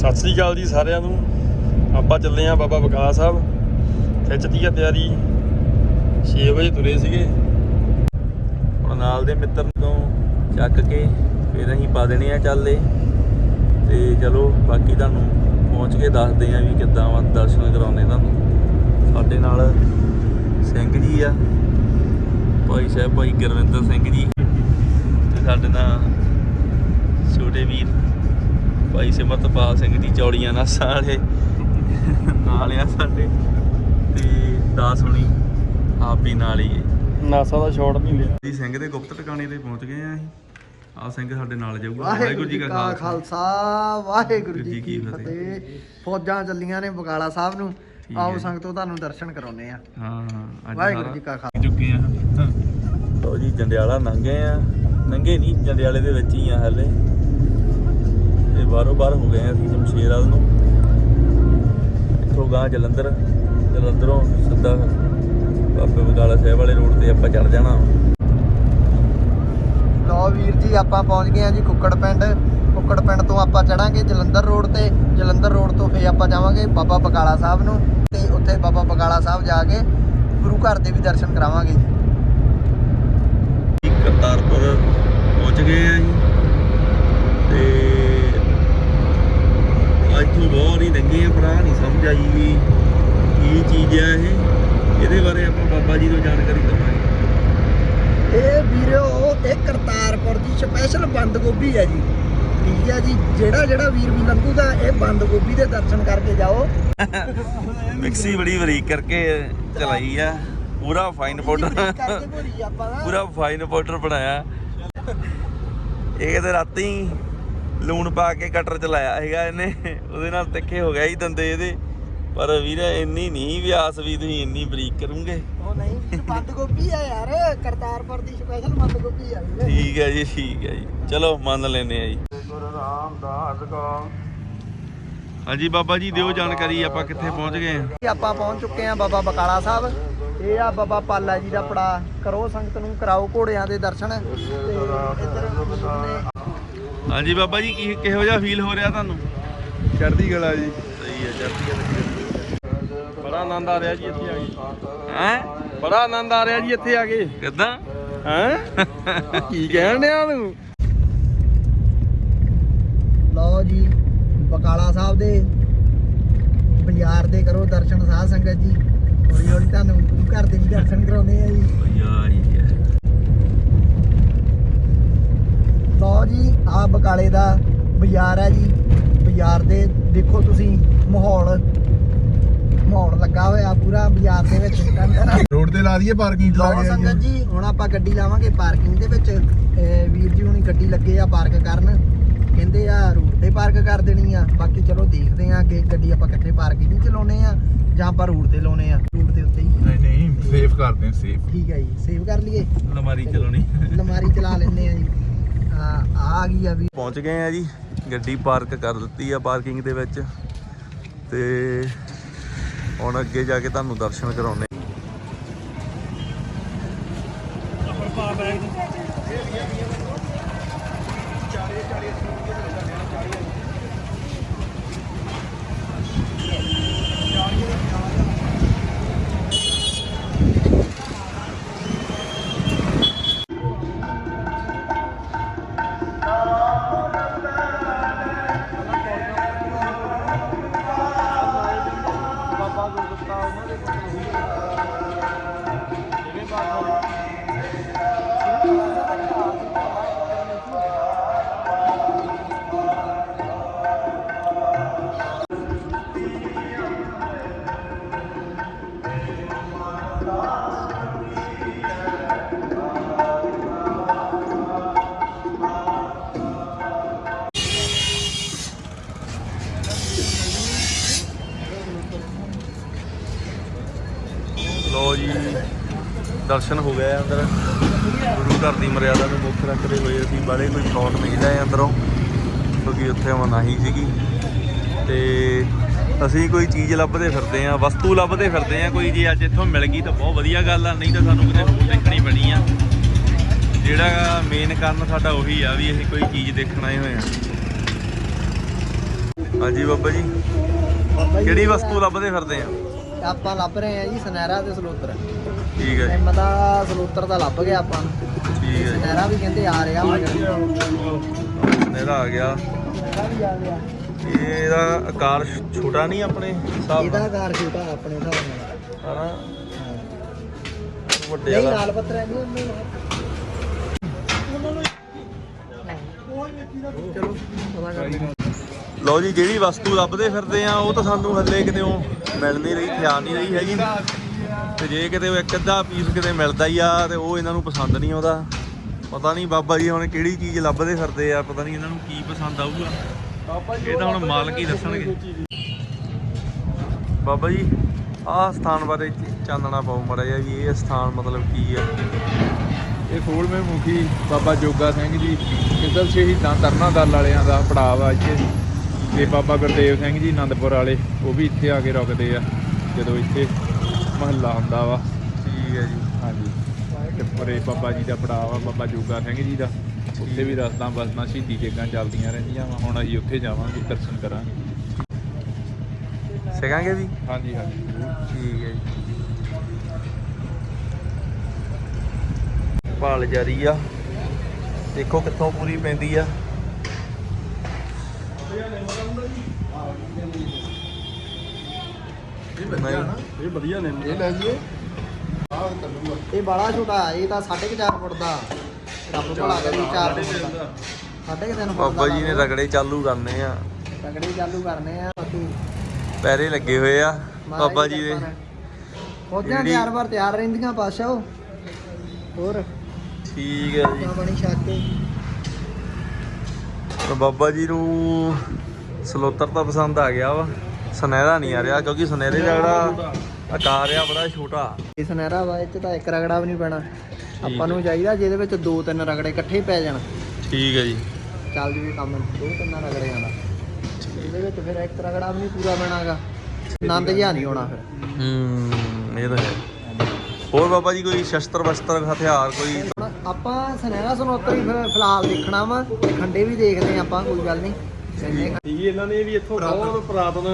ਸਤਿ ਸ੍ਰੀ ਅਕਾਲ ਜੀ ਸਾਰਿਆਂ ਨੂੰ। ਆਪਾਂ ਚੱਲੇ ਆਂ ਬਾਬਾ ਬਕਾਲਾ ਸਾਹਿਬ। ਖਿੱਚਦੀ ਆ ਤਿਆਰੀ 6 ਵਜੇ ਤੁਰੇ ਸੀਗੇ। ਹੁਣ ਨਾਲ ਦੇ ਮਿੱਤਰ ਤੋਂ ਚੱਕ ਕੇ ਫਿਰ ਅਸੀਂ ਪਾ ਦੇਣੇ ਆ ਚੱਲੇ। ਤੇ ਚਲੋ ਬਾਕੀ ਤੁਹਾਨੂੰ ਪਹੁੰਚ ਕੇ ਦੱਸਦੇ ਆ ਵੀ ਕਿੱਦਾਂ ਵਾ ਦਰਸ਼ਨ ਕਰਾਉਂਦੇ ਤੁਹਾਨੂੰ। ਸਾਡੇ ਨਾਲ ਸਿੰਘ ਜੀ ਆ। ਭਾਈ ਸਾਹਿਬ, ਭਾਈ ਗੁਰਵਿੰਦਰ ਸਿੰਘ ਜੀ। ਤੇ ਸਾਡੇ ਨਾਲ ਛੋਟੇ ਵੀਰ ਭਾਈ ਸਿਮਰਤਪਾਲ ਸਿੰਘ ਜੀ ਚੌੜੀਆਂ ਨਾਸਾਂ ਵਾਲੇ। ਨਾਲ ਆ ਸਾਡੇ। ਤੇ ਦਾਸ ਹੁਣੀ ਆਪ ਹੀ ਨਾਲ ਹੀ ਹੈ। ਨਾਸਾ ਦਾ ਸ਼ਾਟ ਨਹੀਂ ਲਿਆ। ਜੀ ਸਿੰਘ ਦੇ ਗੁਪਤ ਟਿਕਾਣੇ ਤੇ ਪਹੁੰਚ ਗਏ ਆ ਅਸੀਂ। ਆ ਸਿੰਘ ਸਾਡੇ ਨਾਲ ਜਾਊਗਾ। ਵਾਹਿਗੁਰੂ ਜੀ ਕਾ ਖਾਲਸਾ। ਵਾਹਿਗੁਰੂ ਜੀ ਕੀ ਫਤਿਹ। ਫੌਜਾਂ ਚੱਲੀਆਂ ਨੇ ਬਕਾਲਾ ਸਾਹਿਬ ਨੂੰ। ਆਓ। ਸੰਗਤੋਂ ਤੁਹਾਨੂੰ ਦਰਸ਼ਨ ਕਰਾਉਨੇ ਆ। ਹਾਂ ਹਾਂ। ਵਾਹਿਗੁਰੂ ਜੀ ਕਾ ਖਾਲਸਾ। ਚੁੱਕੇ ਆ। ਲੋ ਜੀ ਜੰਡਿਆਲਾ ਲੰਘੇ ਆ। ਲੰਘੇ ਨਹੀਂ ਜੰਡਿਆਲੇ ਦੇ ਵਿੱਚ ਹੀ ਆ ਹਲੇ। ਬਾਰੋ ਬਾਰ ਹੋ ਗਏ ਆ ਅਸੀਂ ਜਮਸ਼ੇਰ ਵਾਲ ਨੂੰ। ਇੱਥੋਂ ਗਾਂ ਜਲੰਧਰ ਜਲੰਧਰੋਂ ਸਿੱਧਾ ਬਾਬੇ ਬਕਾਲਾ ਸਾਹਿਬ ਵਾਲੇ ਰੋਡ ਤੇ ਆਪਾਂ ਚੜ ਜਾਣਾ। ਲਓ ਵੀਰ ਜੀ ਆਪਾਂ ਪਹੁੰਚ ਗਏ ਆ ਜੀ ਕੁੱਕੜ ਪਿੰਡ। ਕੁੱਕੜ ਪਿੰਡ ਤੋਂ ਆਪਾਂ ਚੜਾਂਗੇ ਜਲੰਧਰ ਰੋਡ ਤੇ। ਜਲੰਧਰ ਰੋਡ ਤੋਂ ਫੇਰ ਆਪਾਂ ਜਾਵਾਂਗੇ ਬਾਬਾ ਬਕਾਲਾ ਸਾਹਿਬ ਨੂੰ ਤੇ ਉੱਥੇ ਬਾਬਾ ਬਕਾਲਾ ਸਾਹਿਬ ਜਾ ਕੇ ਗੁਰੂ ਘਰ ਦੇ ਵੀ ਦਰਸ਼ਨ ਕਰਾਵਾਂਗੇ ਜੀ ਕਰਤਾਰਪੁਰ ਪਹੁੰਚ ਗਏ ਆ ਜੀ ਤੇ ਅੱਜ ਤੋਂ ਬਹੁਤ ਹੀ ਲੰਘੇ ਆ ਭਰਾ ਨਹੀਂ ਸਮਝ ਆਈ ਵੀ ਕੀ ਚੀਜ਼ ਆ ਇਹ ਇਹਦੇ ਬਾਰੇ ਆਪਾਂ ਬਾਬਾ ਜੀ ਤੋਂ ਜਾਣਕਾਰੀ ਲਵਾਂਗੇ ਇਹ ਵੀਰੋ ਇਹ ਕਰਤਾਰਪੁਰ ਦੀ ਸਪੈਸ਼ਲ ਬੰਦ ਗੋਭੀ ਹੈ ਜੀ। ਠੀਕ ਹੈ ਜੀ ਜਿਹੜਾ ਜਿਹੜਾ ਵੀਰ ਵੀ ਲੰਘੂਗਾ ਇਹ ਬੰਦ ਗੋਭੀ ਦੇ ਦਰਸ਼ਨ ਕਰਕੇ ਜਾਓ। ਮਿਕਸੀ ਬੜੀ ਬਰੀਕ ਕਰਕੇ ਚਲਾਈ ਆ। ਪੂਰਾ ਫਾਈਨ ਪਾਊਡਰ ਪੂਰਾ ਫਾਈਨ ਪਾਊਡਰ ਬਣਾਇਆ। ਇਹ ਤੇ ਰਾਤੀ ਲੂਣ ਪਾ ਕੇ ਕਟਰ ਚਲਾਇਆ ਹੈਗਾ ਇਹਨੇ। ਉਹਦੇ ਨਾਲ ਤਿੱਖੇ ਹੋ ਗਿਆ ਹੀ ਦੰਦੇ ਇਹਦੇ। ਪਰ ਵੀਰੇ ਇੰਨੀ ਨਹੀਂ ਵਿਆਸ ਵੀ ਤੁਸੀਂ ਇੰਨੀ ਬਰੀਕ ਕਰੋਗੇ। ਉਹ ਨਹੀਂ ਵੀਰ ਬੰਦ ਗੋਭੀ ਹੈ ਯਾਰ ਕਰਤਾਰਪੁਰ ਦੀ ਸਪੈਸ਼ਲ ਬੰਦ ਗੋਭੀ ਹੈ ਵੀਰੇ। ਠੀਕ ਹੈ ਜੀ ਠੀਕ ਹੈ ਜੀ। ਚਲੋ ਮੰਨ ਲੈਨੇ ਆ ਜੀ। ਗੁਰੂ ਰਾਮਦਾਸ ਕੋ ਹਾਂਜੀ ਬਾਬਾ ਜੀ ਦਿਓ ਜਾਣਕਾਰੀ ਆਪਾਂ ਕਿੱਥੇ ਪਹੁੰਚ ਗਏ ਆ ਜੀ, ਆਪਾਂ ਪਹੁੰਚ ਚੁੱਕੇ ਹਾਂ ਬਾਬਾ ਬਕਾਲਾ ਸਾਹਿਬ। ਇਹ ਆ ਬਾਬਾ ਪਾਲਾ ਜੀ ਦਾ ਪੜਾ। ਕਰੋ ਸੰਗਤ ਨੂੰ ਕਰਾਓ ਘੋੜਿਆਂ ਦੇ ਦਰਸ਼ਨ। ਤੇ ਇੱਧਰ ਨੇ ਹਾਂਜੀ ਬਾਬਾ ਜੀ ਕੀ ਕਿਹੋ ਜਿਹਾ ਫੀਲ ਹੋ ਰਿਹਾ ਤੁਹਾਨੂੰ? ਚੜ੍ਹਦੀ ਕਲਾ ਜੀ। ਸਹੀ ਹੈ ਚੜ੍ਹਦੀ ਬੜਾ ਆਨੰਦ ਆ ਰਿਹਾ ਜੀ ਇੱਥੇ ਆ ਕੇ। ਹੈ? ਬੜਾ ਆਨੰਦ ਆ ਰਿਹਾ ਜੀ ਇੱਥੇ ਆ ਕੇ। ਕਿੱਦਾਂ? ਹੈ? ਕੀ ਕਹਿਣ ਡਿਆ ਤੂੰ? ਲਓ ਜੀ ਬਕਾਲਾ ਸਾਹਿਬ ਦੇ ਬਾਜ਼ਾਰ ਦੇ ਕਰੋ ਦਰਸ਼ਨ ਸਾਧ ਸੰਗਤ ਜੀ। ਹੌਲੀ ਹੌਲੀ ਤੁਹਾਨੂੰ ਗੁਰੂ ਘਰ ਦੇ ਵੀ ਦਰਸ਼ਨ ਕਰਾਉਂਦੇ ਆ ਜੀ। ਲਓ ਜੀ ਆ ਬਕਾਲੇ ਦਾ ਬਾਜ਼ਾਰ ਹੈ ਜੀ। ਬਾਜ਼ਾਰ ਦੇ ਦੇਖੋ ਤੁਸੀਂ ਮਾਹੌਲ। ਮਾਹੌਲ ਲੱਗਾ ਹੋਇਆ ਪੂਰਾ ਬਾਜ਼ਾਰ ਦੇ ਵਿੱਚ ਕੰਦਰ ਰੋਡ ਤੇ ਲਾ ਦਈਏ ਪਾਰਕਿੰਗ ਲਾ ਲਓ ਕੇ ਸੰਗਤ ਜੀ ਹੁਣ ਆਪਾਂ ਗੱਡੀ ਲਾਵਾਂਗੇ ਪਾਰਕਿੰਗ ਦੇ ਵਿੱਚ। ਇਹ ਵੀਰ ਜੀ ਹੁਣੀ ਗੱਡੀ ਲੱਗੇ ਆ ਪਾਰਕ ਕਰਨ। ਕਹਿੰਦੇ ਆ ਰੋਡ ਤੇ ਪਾਰਕ ਕਰ ਦੇਣੀ ਆ। ਬਾਕੀ ਚਲੋ ਦੇਖਦੇ ਆ ਕਿ ਗੱਡੀ ਆਪਾਂ ਕਿੱਥੇ ਪਾਰਕਿੰਗ ਚ ਲਾਉਨੇ ਆ ਜਾਂ ਆਪਾਂ ਰੋਡ ਤੇ ਲਾਉਨੇ ਆ। ਰੋਡ ਦੇ ਉੱਤੇ ਹੀ। ਨਹੀਂ ਨਹੀਂ ਸੇਫ ਕਰਦੇ ਹਾਂ ਸੇਫ ਠੀਕ ਹੈ ਜੀ ਸੇਵ ਕਰ ਲਈਏ। ਲਮਾਰੀ ਚਲਾਉਣੀ। ਲਮਾਰੀ ਚਲਾ ਲੈਂਦੇ ਆ ਜੀ। ਆ ਆ ਗਈ ਆ ਵੀ। ਪਹੁੰਚ ਗਏ ਆ ਜੀ। ਗੱਡੀ ਪਾਰਕ ਕਰ ਦਿੱਤੀ ਆ ਪਾਰਕਿੰਗ ਦੇ ਵਿੱਚ। ਤੇ ਹੁਣ ਅੱਗੇ ਜਾ ਕੇ ਤੁਹਾਨੂੰ ਦਰਸ਼ਨ ਕਰਾਉਣੇ ਦਰਸ਼ਨ ਹੋ ਗਏ ਆ ਅੰਦਰ। ਗੁਰੂ ਘਰ ਦੀ ਮਰਿਆਦਾ ਨੂੰ ਮੁੱਖ ਰੱਖਦੇ ਹੋਏ ਅਸੀਂ ਬਾਰੇ ਕੋਈ ਸ਼ਾਟ ਨਹੀਂ ਲਏ ਅੰਦਰੋਂ ਕਿਉਂਕਿ ਉੱਥੇ ਮਨਾਹੀ ਸੀਗੀ। ਤੇ ਅਸੀਂ ਕੋਈ ਚੀਜ਼ ਲੱਭਦੇ ਫਿਰਦੇ ਆ ਵਸਤੂ ਲੱਭਦੇ ਫਿਰਦੇ ਆ ਕੋਈ ਜੇ ਅੱਜ ਇੱਥੋਂ ਮਿਲ ਗਈ ਤਾਂ ਬਹੁਤ ਵਧੀਆ ਗੱਲ ਆ ਨਹੀਂ ਤਾਂ ਸਾਨੂੰ ਕਿਤੇ ਹੋਰ ਦੇਖਣੀ ਪੈਣੀ ਆ। ਜਿਹੜਾ ਮੇਨ ਕਾਰਨ ਸਾਡਾ ਉਹੀ ਆ ਵੀ ਅਸੀਂ ਕੋਈ ਚੀਜ਼ ਦੇਖਣ ਆਏ ਹੋਏ ਆ। ਹਾਂਜੀ ਬਾਬਾ ਜੀ ਕਿਹੜੀ ਵਸਤੂ ਲੱਭਦੇ ਫਿਰਦੇ ਆ? ਆਪਾਂ ਲੱਭ ਰਹੇ ਆ ਜੀ ਸਨੈਰਾ ਤੇ ਸਲੋਤਰ ਠੀਕ ਹੈ ਜੀ। ਐਮ ਦਾ ਸਲੋਤਰ ਦਾ ਲੱਭ ਗਿਆ ਆਪਾਂ ਨੂੰ। ਠੀਕ ਹੈ ਜੀ। ਸਨੈਰਾ ਵੀ ਕਹਿੰਦੇ ਆ ਰਿਹਾ ਇਹਦਾ ਆ ਗਿਆ। ਸਨੈਰਾ ਵੀ ਆ ਗਿਆ ਇਹਦਾ ਆਕਾਰ ਛੋਟਾ ਨਹੀਂ ਆਪਣੇ ਹਿਸਾਬ ਇਹਦਾ ਆਕਾਰ ਛੋਟਾ ਆਪਣੇ ਹਿਸਾਬ ਨਾਲ। ਹਨਾ? ਵੱਡੇ ਵਾਲਾ। ਲਾਲ ਪੱਤਰ ਹੈ ਨਹੀਂ ਚਲੋ ਪਤਾ ਕਰ ਲਈ ਲਓ ਜੀ ਜਿਹੜੀ ਵਸਤੂ ਲੱਭਦੇ ਫਿਰਦੇ ਆ ਉਹ ਤਾਂ ਸਾਨੂੰ ਹੱਲੇ ਕਿਤੇ ਮਿਲ ਨਹੀਂ ਰਹੀ ਖਿਆਲ ਨਹੀਂ ਰਹੀ ਹੈਗੀ। ਤੇ ਜੇ ਕਿਤੇ ਉਹ ਇੱਕ ਅੱਧਾ ਪੀਸ ਕਿਤੇ ਮਿਲਦਾ ਹੀ ਆ ਤੇ ਉਹ ਇਹਨਾਂ ਨੂੰ ਪਸੰਦ ਨਹੀਂ ਆਉਂਦਾ। ਪਤਾ ਨਹੀਂ ਬਾਬਾ ਜੀ ਹੁਣ ਕਿਹੜੀ ਚੀਜ਼ ਲੱਭਦੇ ਫਿਰਦੇ ਆ ਪਤਾ ਨਹੀਂ ਇਹਨਾਂ ਨੂੰ ਕੀ ਪਸੰਦ ਆਊਗਾ। ਇਹ ਤਾਂ ਹੁਣ ਮਾਲਕ ਹੀ ਦੱਸਣਗੇ। ਬਾਬਾ ਜੀ ਆਹ ਸਥਾਨ ਬਾਰੇ ਚਾਨਣਾ ਪਾਓ ਮੜਾ ਜਿਹਾ ਵੀ ਇਹ ਸਥਾਨ ਮਤਲਬ ਕੀ ਆ। ਇਹ ਸੋਲਵੇਂ ਮੁਖੀ ਬਾਬਾ ਜੋਗਾ ਸਿੰਘ ਜੀ ਕਿਸਲ ਸ਼ਹੀਦਾਂ ਤਰਨਾ ਦਲ ਵਾਲਿਆਂ ਦਾ ਪੜਾਅ ਆ ਇੱਥੇ। ਤੇ ਬਾਬਾ ਗੁਰਦੇਵ ਸਿੰਘ ਜੀ ਆਨੰਦਪੁਰ ਵਾਲੇ ਉਹ ਵੀ ਇੱਥੇ ਆ ਕੇ ਰੁਕਦੇ ਆ ਜਦੋਂ ਇੱਥੇ ਮਹੱਲਾ ਹੁੰਦਾ ਵਾ। ਠੀਕ ਹੈ ਜੀ। ਹਾਂਜੀ। ਤੇ ਪਰੇ ਬਾਬਾ ਜੀ ਦਾ ਪੜਾਅ ਵਾ ਬਾਬਾ ਜੋਗਾ ਸਿੰਘ ਜੀ ਦਾ। ਉੱਥੇ ਵੀ ਰਸਤਾਂ ਬਸਤਾਂ ਸ਼ਹੀਦੀ ਜੇਗਾਂ ਚੱਲਦੀਆਂ ਰਹਿੰਦੀਆਂ ਵਾ। ਹੁਣ ਅਸੀਂ ਉੱਥੇ ਜਾਵਾਂਗੇ ਦਰਸ਼ਨ ਕਰਾਂਗੇ। ਸਿਖਾਂਗੇ ਵੀ ਹਾਂਜੀ ਹਾਂਜੀ। ਠੀਕ ਹੈ ਜੀ। ਭਾਲ ਜਾਰੀ ਆ। ਦੇਖੋ ਕਿੱਥੋਂ ਪੂਰੀ ਪੈਂਦੀ ਆ। ਨਹੀਂ। ਇਹ ਵਧੀਆ ਨੇ ਇਹ ਲੈ ਜੀਏ ਇਹ ਬੜਾ ਛੋਟਾ ਇਹ ਤਾਂ 4.5 ਫੁੱਟ ਦਾ। ਰੱਬ ਭਲਾ ਕਰੇ 4 ਫੁੱਟ ਦਾ। ਸਾਢੇ ਕੁ ਤਿੰਨ ਫੁੱਟ ਬਾਬਾ ਦਾ ਜੀ ਨੇ ਰਗੜੇ ਚਾਲੂ ਕਰਨੇ ਆ। ਤਗੜੇ ਚਾਲੂ ਕਰਨੇ ਆ ਬਾਕੀ ਪੈਰੇ ਲੱਗੇ ਹੋਏ ਆ। ਬਾਬਾ ਜੀ ਦੇ। ਫੌਜਾਂ ਜਿਹੜੀ- ਤਿਆਰ ਵਾਰ ਤਿਆਰ ਰਹਿੰਦੀਆਂ ਪਾਸ਼ਾ ਹੋਰ? ਠੀਕ ਹੈ ਜੀ। ਬਣੀ ਛੱਕ ਕੇ। ਤਾਂ ਬਾਬਾ ਜੀ ਨੂੰ ਸਲੋਤਰ ਤਾਂ ਪਸੰਦ ਆ ਗਿਆ ਵਾ। ਸੁਨਹਿਰਾ ਨਹੀਂ ਆ ਰਿਹਾ ਕਿਉਂਕਿ ਸੁਨਹਿਰੇ ਦਾ ਜਿਹੜਾ ਆਕਾਰ ਆ ਬੜਾ ਛੋਟਾ। ਇਸ ਸੁਨਹਿਰਾ ਵਾ ਇਹ ਚ ਤਾਂ ਇੱਕ ਰਗੜਾ ਵੀ ਨਹੀਂ ਪੈਣਾ। ਆਪਾਂ ਨੂੰ ਚਾਹੀਦਾ ਜਿਹਦੇ ਵਿੱਚ ਦੋ ਤਿੰਨ ਰਗੜੇ ਇਕੱਠੇ ਹੀ ਪੈ ਜਾਣ। ਠੀਕ ਹੈ ਜੀ। ਚੱਲ ਜੂਗੀ ਕੰਮ ਦੋ ਤਿੰਨ ਰਗੜਿਆਂ ਦਾ। ਇਹਦੇ ਵਿੱਚ ਫਿਰ ਇੱਕ ਰਗੜਾ ਵੀ ਨਹੀਂ ਪੂਰਾ ਪੈਣਾਗਾ ਆਨੰਦ ਜਿਹਾ ਨਹੀਂ ਹੋਣਾ ਫਿਰ। ਹੂੰ ਇਹ ਤਾਂ ਹੈ। ਹੋਰ ਬਾਬਾ ਜੀ ਕੋਈ ਸ਼ਸਤਰ ਵਸਤਰ ਹਥਿਆਰ ਕੋਈ? ਆਪਾਂ ਸੁਨਹਿਰਾ ਸਨੋਤਰ ਫਿਰ ਫਿਲਹਾਲ ਦੇਖਣਾ ਵਾ। ਖੰਡੇ ਵੀ ਦੇਖਦੇ ਆਪਾਂ ਕੋਈ ਗੱਲ ਨਹੀਂ। ਜੀ ਇਹਨਾਂ ਨੇ ਵੀ ਇੱਥੋਂ ਬਹੁਤ ਪੁਰਾਤਨ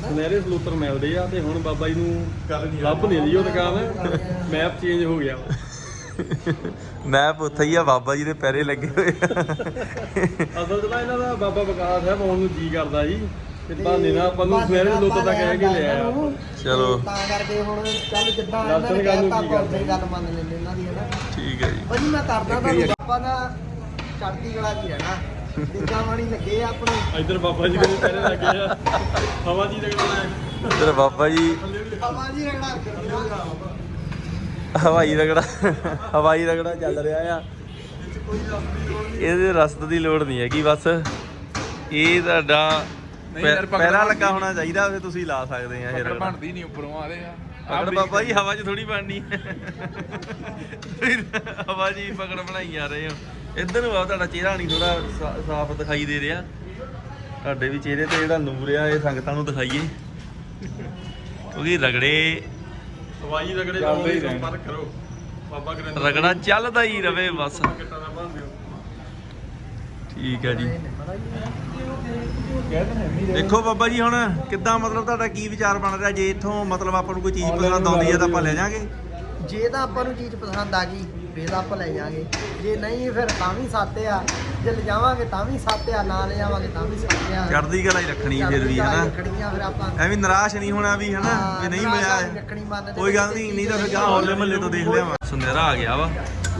ਸੁਨਹਿਰੇ ਸਲੂਤਰ ਮਿਲਦੇ ਆ ਤੇ ਹੁਣ ਬਾਬਾ ਜੀ ਨੂੰ ਲੱਭ ਨਹੀਂ ਲਈ ਉਹ ਦੁਕਾਨ ਮੈਪ ਚੇਂਜ ਹੋ ਗਿਆ। ਮੈਪ ਉੱਥੇ ਹੀ ਆ ਬਾਬਾ ਜੀ ਦੇ ਪੈਰੇ ਲੱਗੇ ਹੋਏ ਆ। ਅਸਲ 'ਚ ਤਾਂ ਇਹਨਾਂ ਦਾ ਬਾਬਾ ਵਿਕਾਸ ਸਾਹਿਬ ਆਉਣ ਨੂੰ ਜੀ ਕਰਦਾ ਜੀ। ਤੇ ਬਹਾਨੇ ਨਾਲ ਆਪਾਂ ਨੂੰ ਸੁਨਹਿਰੇ ਸਲੂਤਰ ਦਾ ਕਹਿ ਕੇ ਲਿਆ ਚਲੋ। ਤਾਂ ਕਰਕੇ ਹੁਣ ਚੱਲ ਜਿੱਦਾਂ ਇਹਨਾਂ ਨੇ ਕਹਿਤਾ ਨੂੰ ਆਪਾਂ ਹੀ ਗੱਲ ਮੰਨ ਲੈਂਦੇ ਇਹਨਾਂ ਦੀ ਹੈ ਨਾ। ਠੀਕ ਹੈ ਜੀ। ਭਾਜੀ ਮੈਂ ਕਰਦਾ ਤੁਹਾਨੂੰ ਆਪਾਂ ਦਾ ਚੜ੍ਹਦੀ ਕਲਾ ਜੀ ਰਹਿਣਾ। ਲੱਗੇ ਆ ਆਪਣੇ। ਇੱਧਰ ਬਾਬਾ ਜੀ ਦੇ ਪੈਰੇ ਲੱਗੇ ਆ। ਹਵਾ ਜੀ ਦੇ ਇੱਧਰ ਬਾਬਾ ਜੀ। ਹਵਾ ਜੀ ਰਹਿਣਾ ਹਵਾਈ ਰਗੜਾ ਹਵਾਈ ਰਗੜਾ ਚੱਲ ਰਿਹਾ ਆ। ਇਹਦੇ ਰਸਤ ਦੀ ਲੋੜ ਨਹੀਂ ਹੈਗੀ ਬਸ। ਇਹ ਤੁਹਾਡਾ ਨਹੀਂ ਯਾਰ, ਪੈ- ਪਕੜ ਪੈਰਾ ਬਣਦੀ ਲੱਗਾ ਹੋਣਾ ਚਾਹੀਦਾ ਫਿਰ ਤੁਸੀਂ ਲਾ ਸਕਦੇ ਆ ਇਹ ਰਗੜਾ। ਬਣਦੀ ਨਹੀਂ ਉੱਪਰੋਂ ਆਦੇ ਆ। ਪਕੜ ਬਾਬਾ ਜੀ ਹਵਾ 'ਚ ਥੋੜੀ ਬਣਨੀ। ਹਵਾ ਜੀ ਪਕੜ ਬਣਾਈ ਜਾ ਰਹੇ ਹੋ। ਇੱਧਰ ਨੂੰ ਆ ਤੁਹਾਡਾ ਚਿਹਰਾ ਨਹੀਂ ਥੋੜਾ ਸਾਫ਼ ਦਿਖਾਈ ਦੇ ਰਿਹਾ। ਤੁਹਾਡੇ ਵੀ ਚਿਹਰੇ ਤੇ ਜਿਹੜਾ ਨੂਰ ਆ ਇਹ ਸੰਗਤਾਂ ਨੂੰ ਦਿਖਾਈਏ। ਕਿਉਂਕਿ ਰਗੜੇ ਹਵਾਈ ਰਗੜੇ ਨਾਲ ਰਹਿਣ। ਸੰਪਰਕ ਕਰੋ। ਬਾਬਾ ਗਰਿੰਦਰ ਰਗੜਾ ਚੱਲਦਾ ਹੀ ਰਵੇ ਬਸ। ਠੀਕ ਹੈ ਜੀ। ਦੇਖੋ ਬਾਬਾ ਜੀ ਹੁਣ ਕਿੱਦਾਂ ਮਤਲਬ ਤੁਹਾਡਾ ਕੀ ਵਿਚਾਰ ਬਣ ਰਿਹਾ? ਜੇ ਇੱਥੋਂ ਮਤਲਬ ਆਪਾਂ ਨੂੰ ਕੋਈ ਚੀਜ਼ ਪਸੰਦ ਆਉਂਦੀ ਹੈ ਤਾਂ ਆਪਾਂ ਲੈ ਜਾਾਂਗੇ। ਜੇ ਤਾਂ ਆਪਾਂ ਨੂੰ ਚੀਜ਼ ਪਸੰਦ ਆ ਗਈ ਫੇਰ ਆਪਾਂ ਲੈ ਜਾਾਂਗੇ ਜੇ ਨਹੀਂ ਫਿਰ ਤਾਂ ਵੀ ਸੱਤ ਆ। ਜੇ ਲਿਜਾਵਾਂਗੇ ਤਾਂ ਵੀ ਸੱਤ ਆ ਨਾ ਲਿਜਾਵਾਂਗੇ ਤਾਂ ਵੀ ਸੱਤ ਆ। ਚੜ੍ਹਦੀ ਕਲਾ ਹੀ ਰੱਖਣੀ ਫਿਰ ਵੀ ਹਨਾ? ਰੱਖਣੀਆਂ ਫਿਰ ਆਪਾਂ। ਐਵੇਂ ਨਿਰਾਸ਼ ਨਹੀਂ ਹੋਣਾ ਵੀ ਹਨਾ? ਵੀ ਨਹੀਂ ਮਿਲਿਆ ਦੇ ਕੋਈ ਗੱਲ ਨਹੀਂ ਨਹੀਂ ਤਾਂ ਫਿਰ ਗਾਂ ਹੋਲੇ ਮਹੱਲੇ ਤੋਂ ਦੇਖ ਲਿਆਵਾਂ ਸੁਨਹਿਰਾ ਆ ਗਿਆ ਵਾ।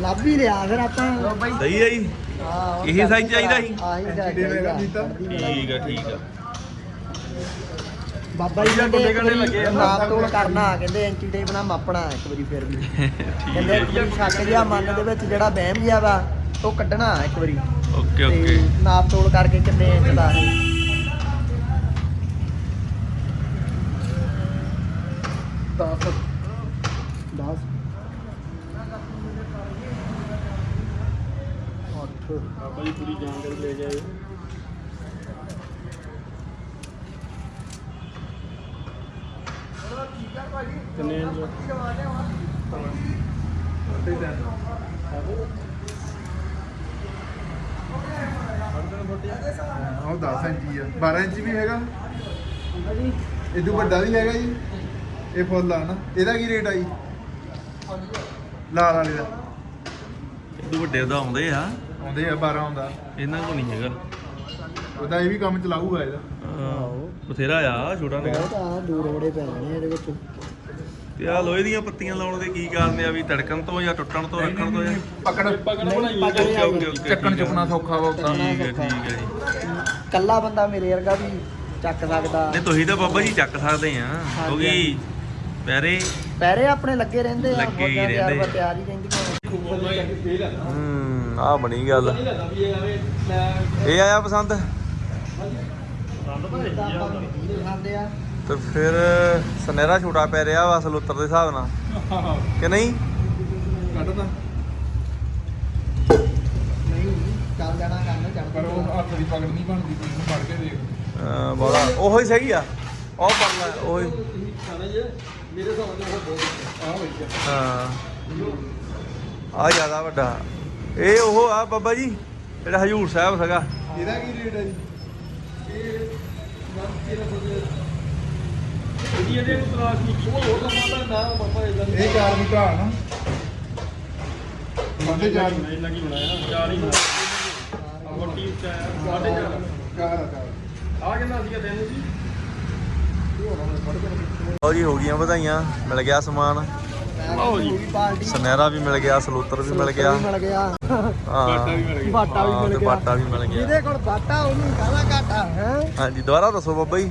ਲੱਭ ਹੀ ਲਿਆ ਫਿਰ ਆਪਾਂ। ਸਹੀ ਹੈ ਜੀ। ਹਾਂ ਇਹੀ size ਚਾਹੀਦਾ ਸੀ? ਠੀਕ ਆ ਠੀਕ ਆ। ਬਾਬਾ ਜੀ ਕਹਿੰਦੇ ਗਾਡੇ ਲੱਗੇ ਆ। ਨਾਪ ਤੋਲ ਕਰਨਾ ਕਹਿੰਦੇ ਇੰਚੀ ਟੇਪ ਨਾਲ ਮਾਪਣਾ ਇੱਕ ਵਾਰੀ ਫਿਰ ਵੀ। ਠੀਕ ਕਹਿੰਦੇ ਹੈ ਇੱਕ ਵਾਰੀ ਛੱਕ ਜਿਆ ਮਨ ਦੇ ਵਿੱਚ ਜਿਹੜਾ ਵਹਿਮ ਜਿਆ ਵਾ ਉਹ ਕੱਢਣਾ ਇੱਕ ਵਾਰੀ। Okay okay. ਨਾਪ ਤੋਲ ਕਰਕੇ ਕਿੰਨੇ ਇੰਚ ਦਾ ਹੈ। ਦਸ। ਦਸ। ਅੱਠ। ਬਾਬਾ ਜੀ ਪੂਰੀ ਜਾਣਕਾਰੀ ਲੈ ਕਿੰਨੇ ਇੰਚ? ਉਹ 10 ਇੰਚੀ ਆ। 12 ਇੰਚੀ ਵੀ ਹੈਗਾ? ਇਹ ਤੋਂ ਵੱਡਾ ਵੀ ਹੈਗਾ ਜੀ। ਇਹ ਫੁੱਲ ਆ ਨਾ। ਇਹਦਾ ਕੀ ਰੇਟ ਆ ਜੀ? ਲਾਲ ਵਾਲੇ ਦਾ। ਇਹ ਵੱਡੇ ਦਾ ਆਉਂਦੇ ਆ। ਆਉਂਦੇ ਆ 12 ਆਉਂਦਾ। ਇਹਨਾਂ ਕੋ ਨਹੀਂ ਹੈਗਾ। ਉਹਦਾ ਇਹ ਵੀ ਕੰਮ ਚਲਾਊਗਾ ਇਹਦਾ। ਬਥੇਰਾ ਆ ਛੋਟਾ ਨਿਕਾ। ਬਹੁਤ ਆ ਦੋ ਰੋੜੇ ਪੈ ਜਾਣੇ ਇਹਦੇ ਵਿੱਚ। ਤੇ ਆ ਲੋਹੇ ਦੀਆਂ ਪੱਤੀਆਂ ਲਾਉਣ ਦੇ ਕੀ ਕਾਰਨ ਆ ਵੀ ਧੜਕਣ ਤੋਂ ਜਾਂ ਟੁੱਟਣ ਤੋਂ ਰੱਖਣ ਤੋਂ ਜਾਂ? ਪਕੜ ਪਕੜ ਬਣਾਈ ਓਕੇ ਓਕੇ ਓਕੇ ਚੱਕਣ ਚੁੱਕਣਾ ਸੌਖਾ ਵਾ ਉਦਾਂ ਠੀਕ ਹੈ ਠੀਕ ਹੈ ਜੀ। ਕੱਲਾ ਬੰਦਾ ਮੇਰੇ ਵਰਗਾ ਵੀ ਚੱਕ ਸਕਦਾ। ਨਹੀਂ ਤੁਸੀਂ ਤਾਂ ਬਾਬਾ ਜੀ ਚੱਕ ਸਕਦੇ ਆ ਕਿਉਂਕਿ ਪੈਰੇ ਪੈਰੇ ਆਪਣੇ ਲੱਗੇ ਰਹਿੰਦੇ ਆ ਲੱਗੇ ਹੀ ਫੌਜਾਂ ਰਹਿੰਦੇ। ਹੀ ਫੇਲ ਆ। ਹੂੰ ਆ ਬਣੀ ਗੱਲ। ਇਹ ਆਇਆ ਪਸੰਦ? ਤੇ ਫਿਰ ਸਨੇਰਾ ਛੋਟਾ ਪੈ ਰਿਹਾ ਵਾ ਸਲੂਤਰ ਦੇ ਹਿਸਾਬ ਨਾਲ। ਕਿ ਨਹੀਂ? ਕੱਢਦਾ। ਨਹੀਂ ਚੱਲ ਜਾਣਾ ਕਰਨ ਚੱਲ ਪਰ ਉਹ ਹੱਥ ਦੀ ਪਕੜ ਨਹੀਂ ਬਣਦੀ ਤੂੰ ਫੜ ਕੇ ਦੇਖ। ਅਹ ਬੜਾ ਉਹੀ ਸਹੀ ਆ। ਉਹ ਪਰਲਾ ਉਹੀ। ਖਾਣਾ ਜੇ ਮੇਰੇ ਹਿਸਾਬ ਨਾਲ ਉਹ ਬਹੁਤ ਆ ਹੋਈ ਆ। ਹਾਂ। ਆ ਜ਼ਿਆਦਾ ਵੱਡਾ। ਇਹ ਉਹ ਆ ਬਾਬਾ ਜੀ ਜਿਹੜਾ ਹਜੂਰ ਸਾਹਿਬ ਸੀਗਾ ਇਹਦਾ ਕੀ ਰੇਟ ਹੈ ਜੀ? ਇਹਦੀ ਇਹਦੇ ਨੂੰ ਤਲਾਸ਼ ਨਹੀਂ ਉਹ ਹੋਰ ਲੰਮਾ ਤਾਂ ਨਾ ਬਾਬਾ ਇਹਦਾ ਇਹ 4 ਮੀਟਰ ਆ ਨਾ ਸਾਢੇ ਚਾਰ ਇੰਨਾ ਕੀ ਬਣਾਇਆ ਚਾਰ ਹੀ ਬਣਾਇਆ ਵੱਡੀ ਉੱਚਾ ਆ ਸਾਢੇ ਚਾਰ। ਕਾਰ ਆ ਕਾਰ ਆ ਕਿੰਨਾ ਸੀਗਾ ਤੈਨੂੰ ਜੀ? ਲਓ ਜੀ ਹੋ ਗਈਆਂ ਵਧਾਈਆਂ ਮਿਲ ਗਿਆ ਸਮਾਨ। ਲਓ ਜੀ। ਸਨੇਰਾ ਵੀ ਮਿਲ ਗਿਆ ਸਲੂਤਰ ਵੀ ਮਿਲ ਗਿਆ। ਵੀ ਮਿਲ ਗਿਆ। ਹਾਂ। ਬਾਟਾ ਵੀ ਹਾਂ, ਮਿਲ ਤੇ ਗਿਆ। ਬਾਟਾ ਵੀ ਮਿਲ ਗਿਆ। ਜਿਹਦੇ ਕੋਲ ਬਾਟਾ ਉਹਨੂੰ ਕਾਹਦਾ ਘਾਟਾ ਹੈ? ਹਾਂਜੀ ਦੁਬਾਰਾ ਦੱਸੋ ਬਾਬਾ ਜੀ।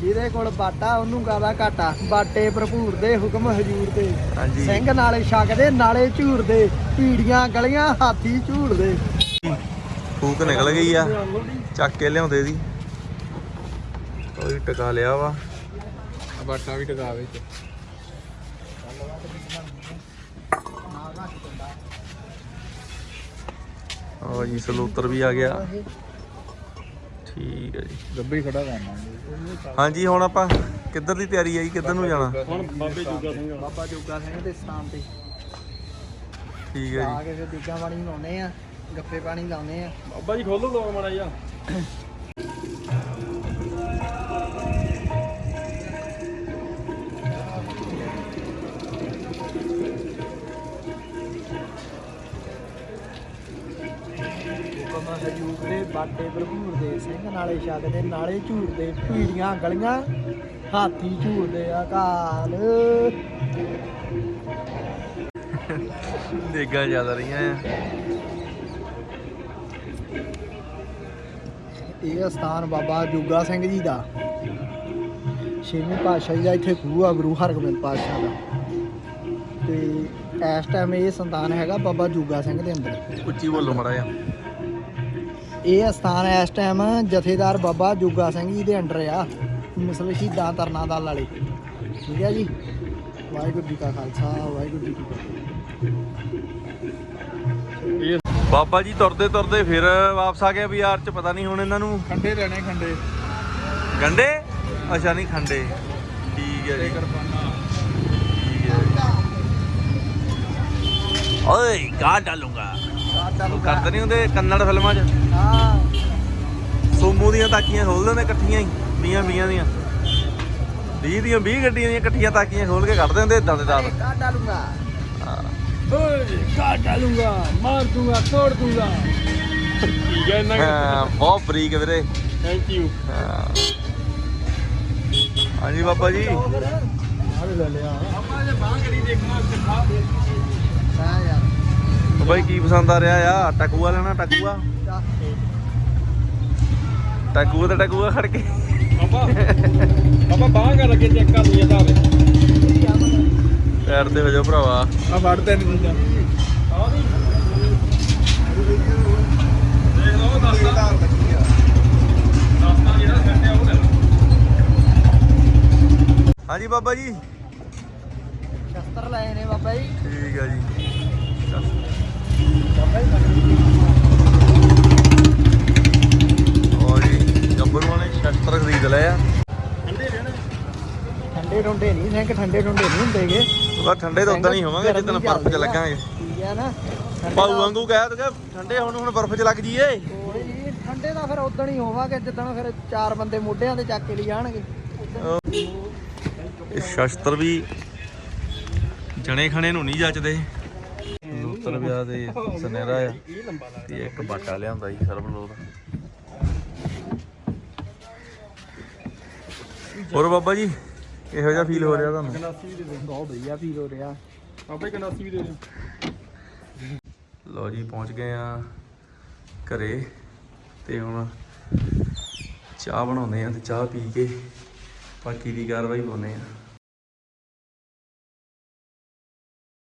ਜਿਹਦੇ ਕੋਲ ਬਾਟਾ ਉਹਨੂੰ ਕਾਹਦਾ ਘਾਟਾ। ਬਾਟੇ ਭਰਪੂਰ ਦੇ ਹੁਕਮ ਹਜੂਰ ਦੇ। ਸਿੰਘ ਨਾਲੇ ਛਕਦੇ ਨਾਲੇ ਝੂਰਦੇ ਪੀੜੀਆਂ ਗਲੀਆਂ ਹਾਥੀ ਝੂੜਦੇ ਫੂਕ ਨਿਕਲ ਗਈ ਆ। ਚੱਕ ਕੇ ਲਿਆਉਂਦੇ ਦੀ ਕੋਈ ਟਕਾ ਲਿਆ ਵਾ। ਬਾਟਾ ਵੀ ਟਕਾ ਵਿੱਚ। ਆ ਜੀ ਸਲੂਤਰ ਵੀ ਆ ਗਿਆ। ਠੀਕ ਹੈ ਜੀ। ਗੱਬੇ ਖੜਾ ਕਰਨਾ। ਹਾਂਜੀ ਹੁਣ ਆਪਾਂ ਕਿੱਧਰ ਦੀ ਤਿਆਰੀ ਹੈ ਜੀ? ਕਿੱਧਰ ਨੂੰ ਜਾਣਾ? ਹੁਣ ਬਾਬੇ ਜੁਗਾ ਸਿੰਘ ਆ ਬਾਬਾ ਜੋਗਾ ਸਿੰਘ ਦੇ ਸਥਾਨ ਤੇ। ਠੀਕ ਹੈ ਆ ਜੀ। ਕੇ ਫਿਰ ਦੀਗਾ ਪਾਣੀ ਲਾਉਨੇ ਆ ਗੱਫੇ ਪਾਣੀ ਲਾਉਨੇ ਆ। ਬਾਬਾ ਜੀ ਖੋਲੋ ਲੋਕ ਮਾੜਾ ਜਿਹਾ। ਹਜੂਰ ਦੇ ਬਾਟੇ ਭਰਪੂਰ ਦੇ ਸਿੰਘ ਨਾਲੇ ਛਕਦੇ ਨਾਲੇ ਝੂੜਦੇ ਪੀੜੀਆਂ ਗਲੀਆਂ ਹਾਥੀ ਝੂੜਦੇ ਅਕਾਲ। ਦੇਗਾ ਜ਼ਿਆਦਾ ਰਹੀਆਂ ਆ। ਇਹ ਸਥਾਨ ਬਾਬਾ ਜੋਗਾ ਸਿੰਘ ਜੀ ਦਾ। ਛੇਵੀਂ ਪਾਤਸ਼ਾਹੀ ਦਾ ਇੱਥੇ ਖੂਹ ਆ ਗੁਰੂ ਹਰਗੋਬਿੰਦ ਪਾਤਸ਼ਾਹ ਦਾ। ਤੇ ਇਸ ਟਾਈਮ ਇਹ ਸੰਤਾਨ ਹੈਗਾ ਬਾਬਾ ਜੋਗਾ ਸਿੰਘ ਦੇ ਅੰਦਰ। ਉੱਚੀ ਬੋਲੋ ਮੜਾ ਜਾ ਇਹ ਸਥਾਨ ਇਸ ਟਾਈਮ ਜਥੇਦਾਰ ਬਾਬਾ ਜੋਗਾ ਸਿੰਘ ਜੀ ਦੇ ਅੰਡਰ ਆ। ਮਿਸਲ ਸ਼ਹੀਦਾਂ ਤਰਨਾ ਦਲ ਵਾਲੇ। ਠੀਕ ਹੈ ਜੀ? ਵਾਹਿਗੁਰੂ ਜੀ ਕਾ ਖਾਲਸਾ ਵਾਹਿਗੁਰੂ ਜੀ ਕੀ ਫਤਿਹ। ਬਾਬਾ ਜੀ ਤੁਰਦੇ ਤੁਰਦੇ ਫਿਰ ਵਾਪਸ ਆ ਗਏ ਵੀ ਯਾਰ ਚ ਪਤਾ ਨਹੀਂ ਹੁਣ ਇਹਨਾਂ ਨੂੰ। ਖੰਡੇ ਲੈਣੇ ਖੰਡੇ। ਗੰਡੇ ਅੱਛਾ ਨਹੀਂ ਖੰਡੇ। ਠੀਕ ਹੈ ਜੀ। ਕਿਰਪਾਨਾ ਠੀਕ ਹੈ ਓਏ ਗਾ ਡਾਲੂੰਗਾ ਕਰਦੇ ਨਹੀਂ ਹੁੰਦੇ ਕੰਨੜ ਫਿਲਮਾਂ 'ਚ? ਹਾਂ ਸੋਮੂ ਦੀਆਂ ਤਾਕੀਆਂ ਖੋਲ ਦਿੰਦੇ ਇਕੱਠੀਆਂ ਹੀ 20 20 ਦੀਆਂ। 20 ਦੀਆਂ 20 ਗੱਡੀਆਂ ਦੀਆਂ ਇਕੱਠੀਆਂ ਤਾਕੀਆਂ ਖੋਲ ਕੇ ਕੱਢ ਦਿੰਦੇ ਇਦਾਂ ਦੇ ਦਾਦ ਕਾ ਡਾਲੂੰਗਾ ਹਾਂ। ਓਏ ਕਾਟ ਡਾਲੂੰਗਾ ਮਾਰ ਦੂੰਗਾ ਤੋੜ ਦੂੰਗਾ। ਠੀਕ ਹੈ ਇੰਨਾ ਹਾਂ, ਬਹੁਤ ਬਰੀਕ ਵੀਰੇ। Thank you. ਹਾਂਜੀ ਬਾਬਾ ਜੀ। ਆਹ ਲੈ ਲਿਆ। ਆਪਾਂ ਜੇ ਬਾਹ ਕਰੀ ਦੇਖਣਾ ਕਿੱਥਾ ਹਾਂ ਯਾਰ। ਜੀ ਕੀ ਪਸੰਦ ਆ ਰਿਹਾ ਆ? ਟਕੂਆ ਲੈਣਾ ਟਕੂਆ? ਟਕੂਆ ਤੇ ਟਕੂਆ ਖੜ ਕੇ। ਬਾਬਾ ਬਾਬਾ ਬਾਹ ਕਰ ਅੱਗੇ ਚੈੱਕ ਕਰ ਲਈ ਇਹਦਾ ਵੇ ਪੈਰ ਤੇ ਹੋ ਜਾਓ ਭਰਾਵਾ। ਆ ਵੜ ਤਿੰਨ ਚੀਜ਼ਾਂ ਆ ਵੀ ਦੇਖ ਲਓ ਦੱਸਦਾ ਦੱਸਦਾ ਜਿਹੜਾ ਕੱਟਿਆ ਉਹ ਲੈ ਲਓ ਹਾਂਜੀ ਬਾਬਾ ਜੀ। ਸ਼ਸਤਰ ਲਏ ਨੇ ਬਾਬਾ ਜੀ। ਠੀਕ ਆ ਜੀ ਬਾਬਾ ਜੀ ਹੋਰ ਜੀ ਗੱਭਰੂ ਨੇ ਸ਼ਸਤਰ ਖਰੀਦ ਲਏ ਆ ਠੰਡੇ ਰਹਿਣਾ ਠੰਡੇ ਨਹੀਂ ਸਿੰਘ ਠੰਡੇ ਠੰਡੇ ਨਹੀਂ ਹੁੰਦੇਗੇ ਬਸ ਠੰਡੇ ਤਾਂ ਉਦਾਂ ਨਹੀਂ ਹੋਵਾਂਗੇ ਜਿੱਦਣ ਬਰਫ਼ 'ਚ ਲੱਗਾਂਗੇ। ਠੀਕ ਹੈ ਨਾ ਪਾਉ ਵਾਂਗੂ ਕਹਿ ਤੂੰ ਠੰਡੇ ਹੁਣ ਹੁਣ ਬਰਫ਼ 'ਚ ਲੱਗ ਜੀਏ ਠੰਡੇ ਦਾ ਫਿਰ ਉਦੋਂ ਹੀ ਹੋਵਾਂਗੇ ਜਦੋਂ ਫਿਰ ਚਾਰ ਬੰਦੇ ਮੋਢਿਆਂ ਤੇ ਚੱਕ ਕੇ ਲਈ ਜਾਣਗੇ। ਇਹ ਸ਼ਸਤਰ ਵੀ ਜਣੇ ਖਣੇ ਨੂੰ ਨਹੀਂ ਜੱਚਦੇ। ਲੂਤਰ ਵਿਆਹ ਦੇ ਸੁਨਹਿਰਾ ਆ ਤੇ ਇੱਕ ਬਾਟਾ ਲਿਆਂਦਾ ਜੀ ਸਰਬ ਲੋਦ ਹੋਰ ਬਾਬਾ ਜੀ ਇਹੋ ਜਿਹਾ ਫੀਲ ਹੋ ਰਿਹਾ ਤੁਹਾਨੂੰ? ਗਨਾਸੀ ਵੀ ਦੇ ਦੇ ਬਹੁਤ ਵਧੀਆ ਫੀਲ ਹੋ ਰਿਹਾ। ਬਾਬਾ ਗਨਾਸੀ ਵੀ ਦੇ ਦੇ ਲਓ ਜੀ ਪਹੁੰਚ ਗਏ ਆ ਘਰੇ ਤੇ ਹੁਣ ਚਾਹ ਬਣਾਉਂਦੇ ਆ ਤੇ ਚਾਹ ਪੀ ਕੇ ਬਾਕੀ ਦੀ ਕਾਰਵਾਈ ਪਾਉਂਦੇ ਆ।